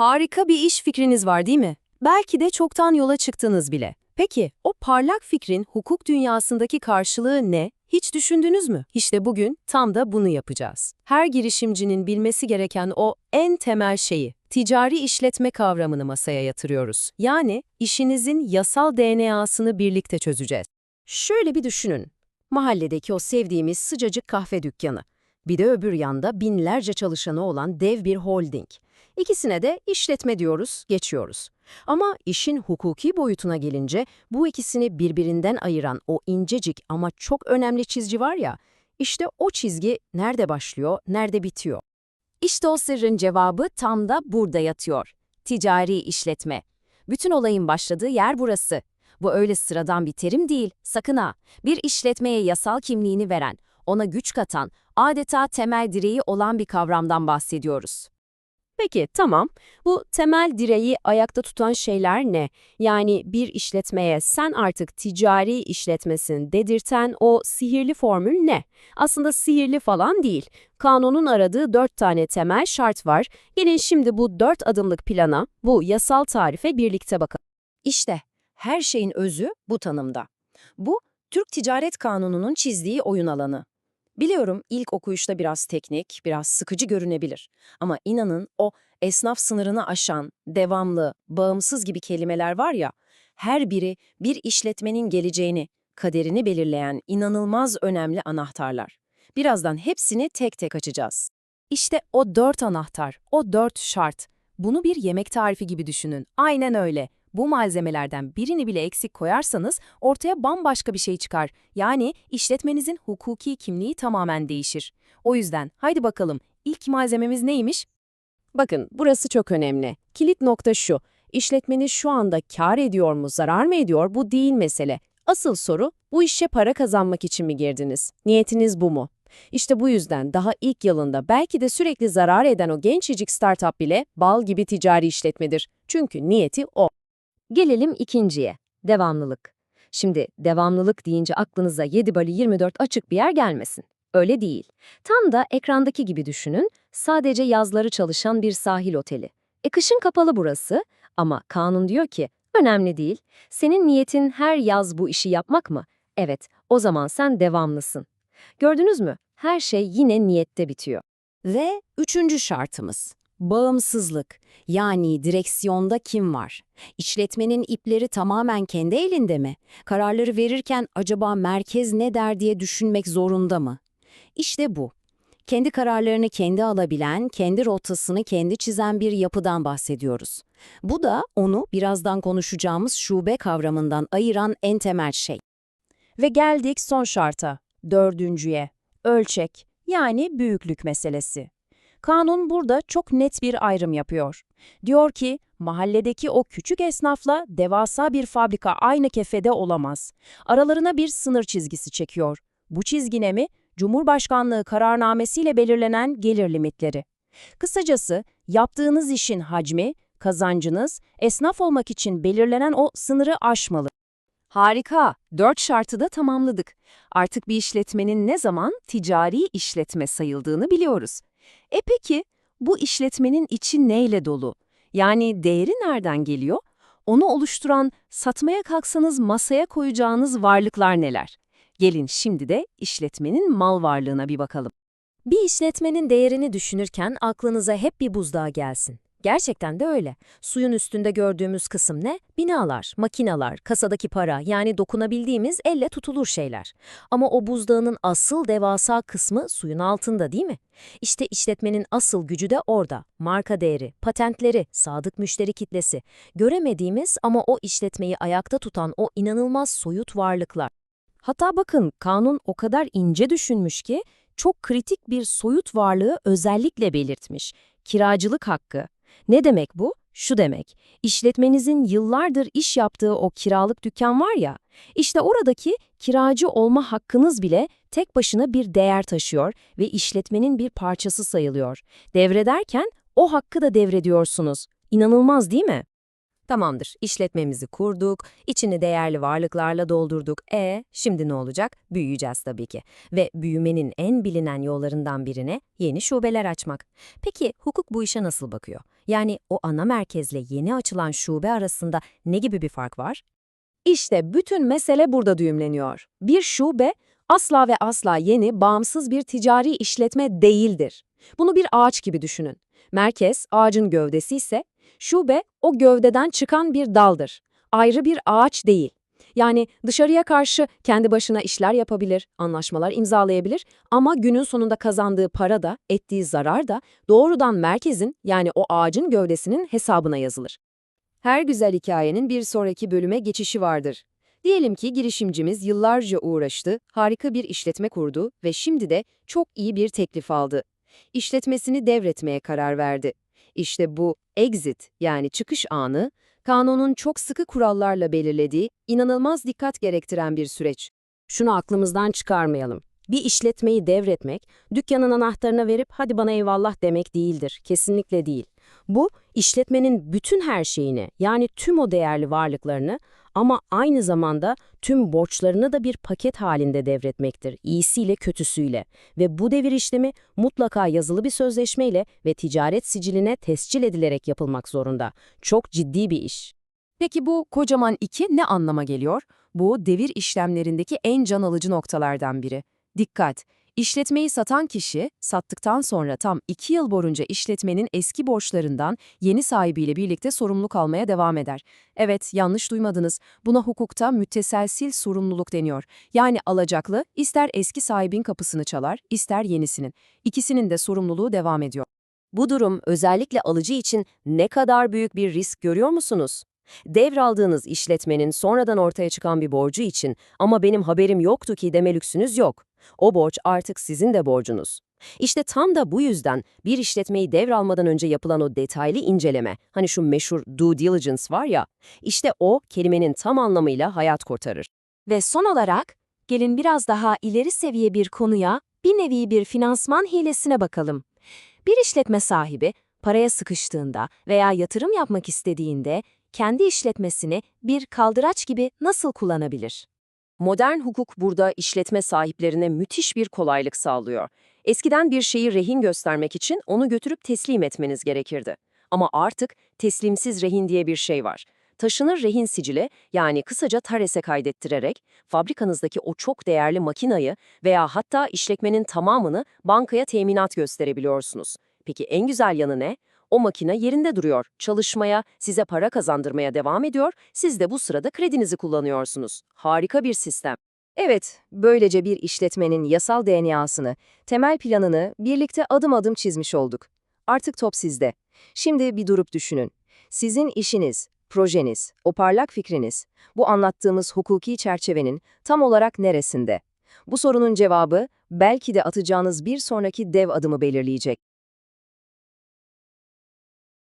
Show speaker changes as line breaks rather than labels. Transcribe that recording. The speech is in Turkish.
Harika bir iş fikriniz var değil mi? Belki de çoktan yola çıktınız bile. Peki, o parlak fikrin hukuk dünyasındaki karşılığı ne? Hiç düşündünüz mü? İşte bugün tam da bunu yapacağız. Her girişimcinin bilmesi gereken o en temel şeyi, ticari işletme kavramını masaya yatırıyoruz. Yani işinizin yasal DNA'sını birlikte çözeceğiz. Şöyle bir düşünün. Mahalledeki o sevdiğimiz sıcacık kahve dükkanı. Bir de öbür yanda binlerce çalışanı olan dev bir holding. İkisine de işletme diyoruz, geçiyoruz. Ama işin hukuki boyutuna gelince bu ikisini birbirinden ayıran o incecik ama çok önemli çizgi var ya, işte o çizgi nerede başlıyor, nerede bitiyor? İşte o sırrın cevabı tam da burada yatıyor. Ticari işletme. Bütün olayın başladığı yer burası. Bu öyle sıradan bir terim değil, sakın ha. Bir işletmeye yasal kimliğini veren, ona güç katan, adeta temel direği olan bir kavramdan bahsediyoruz. Peki, tamam. Bu temel direği ayakta tutan şeyler ne? Yani bir işletmeye sen artık ticari işletmesin dedirten o sihirli formül ne? Aslında sihirli falan değil. Kanunun aradığı dört tane temel şart var. Gelin şimdi bu dört adımlık plana, bu yasal tarife birlikte bakalım. İşte her şeyin özü bu tanımda. Bu, Türk Ticaret Kanunu'nun çizdiği oyun alanı. Biliyorum ilk okuyuşta biraz teknik, biraz sıkıcı görünebilir. Ama inanın o esnaf sınırını aşan, devamlı, bağımsız gibi kelimeler var ya, her biri bir işletmenin geleceğini, kaderini belirleyen inanılmaz önemli anahtarlar. Birazdan hepsini tek tek açacağız. İşte o dört anahtar, o dört şart. Bunu bir yemek tarifi gibi düşünün. Aynen öyle. Bu malzemelerden birini bile eksik koyarsanız ortaya bambaşka bir şey çıkar. Yani işletmenizin hukuki kimliği tamamen değişir. O yüzden haydi bakalım ilk malzememiz neymiş? Bakın burası çok önemli. Kilit nokta şu. İşletmeniz şu anda kar ediyor mu, zarar mı ediyor bu değil mesele. Asıl soru bu işe para kazanmak için mi girdiniz? Niyetiniz bu mu? İşte bu yüzden daha ilk yılında belki de sürekli zarar eden o gençicik startup bile bal gibi ticari işletmedir. Çünkü niyeti o. Gelelim ikinciye, devamlılık. Şimdi devamlılık deyince aklınıza 7 bölü 24 açık bir yer gelmesin. Öyle değil. Tam da ekrandaki gibi düşünün, sadece yazları çalışan bir sahil oteli. E kışın kapalı burası ama kanun diyor ki, önemli değil. Senin niyetin her yaz bu işi yapmak mı? Evet, o zaman sen devamlısın. Gördünüz mü? Her şey yine niyette bitiyor. Ve üçüncü şartımız. Bağımsızlık. Yani direksiyonda kim var? İşletmenin ipleri tamamen kendi elinde mi? Kararları verirken acaba merkez ne der diye düşünmek zorunda mı? İşte bu. Kendi kararlarını kendi alabilen, kendi rotasını kendi çizen bir yapıdan bahsediyoruz. Bu da onu birazdan konuşacağımız şube kavramından ayıran en temel şey. Ve geldik son şarta, dördüncüye. Ölçek, yani büyüklük meselesi. Kanun burada çok net bir ayrım yapıyor. Diyor ki, mahalledeki o küçük esnafla devasa bir fabrika aynı kefede olamaz. Aralarına bir sınır çizgisi çekiyor. Bu çizgi ne mi? Cumhurbaşkanlığı kararnamesiyle belirlenen gelir limitleri. Kısacası yaptığınız işin hacmi, kazancınız, esnaf olmak için belirlenen o sınırı aşmalı. Harika, dört şartı da tamamladık. Artık bir işletmenin ne zaman ticari işletme sayıldığını biliyoruz. E peki, bu işletmenin içi neyle dolu? Yani değeri nereden geliyor? Onu oluşturan, satmaya kalksanız masaya koyacağınız varlıklar neler? Gelin şimdi de işletmenin mal varlığına bir bakalım. Bir işletmenin değerini düşünürken aklınıza hep bir buzdağı gelsin. Gerçekten de öyle. Suyun üstünde gördüğümüz kısım ne? Binalar, makinalar, kasadaki para yani dokunabildiğimiz elle tutulur şeyler. Ama o buzdağının asıl devasa kısmı suyun altında değil mi? İşte işletmenin asıl gücü de orada. Marka değeri, patentleri, sadık müşteri kitlesi. Göremediğimiz ama o işletmeyi ayakta tutan o inanılmaz soyut varlıklar. Hatta bakın kanun o kadar ince düşünmüş ki çok kritik bir soyut varlığı özellikle belirtmiş. Kiracılık hakkı. Ne demek bu? Şu demek, işletmenizin yıllardır iş yaptığı o kiralık dükkan var ya, işte oradaki kiracı olma hakkınız bile tek başına bir değer taşıyor ve işletmenin bir parçası sayılıyor. Devrederken o hakkı da devrediyorsunuz. İnanılmaz değil mi? Tamamdır, işletmemizi kurduk, içini değerli varlıklarla doldurduk. E, şimdi ne olacak? Büyüyeceğiz tabii ki. Ve büyümenin en bilinen yollarından birine yeni şubeler açmak. Peki hukuk bu işe nasıl bakıyor? Yani o ana merkezle yeni açılan şube arasında ne gibi bir fark var? İşte bütün mesele burada düğümleniyor. Bir şube asla ve asla yeni, bağımsız bir ticari işletme değildir. Bunu bir ağaç gibi düşünün. Merkez ağacın gövdesi ise şube o gövdeden çıkan bir daldır. Ayrı bir ağaç değil. Yani dışarıya karşı kendi başına işler yapabilir, anlaşmalar imzalayabilir ama günün sonunda kazandığı para da, ettiği zarar da doğrudan merkezin yani o ağacın gövdesinin hesabına yazılır. Her güzel hikayenin bir sonraki bölüme geçişi vardır. Diyelim ki girişimcimiz yıllarca uğraştı, harika bir işletme kurdu ve şimdi de çok iyi bir teklif aldı. İşletmesini devretmeye karar verdi. İşte bu exit yani çıkış anı, kanunun çok sıkı kurallarla belirlediği, inanılmaz dikkat gerektiren bir süreç. Şunu aklımızdan çıkarmayalım. Bir işletmeyi devretmek, dükkanın anahtarını verip hadi bana eyvallah demek değildir. Kesinlikle değil. Bu, işletmenin bütün her şeyini, yani tüm o değerli varlıklarını ama aynı zamanda tüm borçlarını da bir paket halinde devretmektir, iyisiyle kötüsüyle. Ve bu devir işlemi mutlaka yazılı bir sözleşmeyle ve ticaret siciline tescil edilerek yapılmak zorunda. Çok ciddi bir iş.
Peki bu kocaman iki ne anlama geliyor? Bu devir işlemlerindeki en can alıcı noktalardan biri. Dikkat! İşletmeyi satan kişi, sattıktan sonra tam iki yıl boyunca işletmenin eski borçlarından yeni sahibiyle birlikte sorumluluk almaya devam eder. Evet, yanlış duymadınız. Buna hukukta mütteselsil sorumluluk deniyor. Yani alacaklı, ister eski sahibin kapısını çalar, ister yenisinin. İkisinin de sorumluluğu devam ediyor.
Bu durum özellikle alıcı için ne kadar büyük bir risk görüyor musunuz? Devraldığınız işletmenin sonradan ortaya çıkan bir borcu için ama benim haberim yoktu ki deme lüksünüz yok. O borç artık sizin de borcunuz. İşte tam da bu yüzden bir işletmeyi devralmadan önce yapılan o detaylı inceleme, hani şu meşhur due diligence var ya, işte o kelimenin tam anlamıyla hayat kurtarır. Ve son olarak, gelin biraz daha ileri seviye bir konuya, bir nevi bir finansman hilesine bakalım. Bir işletme sahibi, paraya sıkıştığında veya yatırım yapmak istediğinde, kendi işletmesini bir kaldıraç gibi nasıl kullanabilir? Modern hukuk burada işletme sahiplerine müthiş bir kolaylık sağlıyor. Eskiden bir şeyi rehin göstermek için onu götürüp teslim etmeniz gerekirdi. Ama artık teslimsiz rehin diye bir şey var. Taşınır rehin sicili yani kısaca TARES'e kaydettirerek fabrikanızdaki o çok değerli makinayı veya hatta işletmenin tamamını bankaya teminat gösterebiliyorsunuz. Peki en güzel yanı ne? O makine yerinde duruyor, çalışmaya, size para kazandırmaya devam ediyor, siz de bu sırada kredinizi kullanıyorsunuz. Harika bir sistem. Evet, böylece bir işletmenin yasal DNA'sını, temel planını birlikte adım adım çizmiş olduk. Artık top sizde. Şimdi bir durup düşünün. Sizin işiniz, projeniz, o parlak fikriniz, bu anlattığımız hukuki çerçevenin tam olarak neresinde? Bu sorunun cevabı belki de atacağınız bir sonraki dev adımı belirleyecek.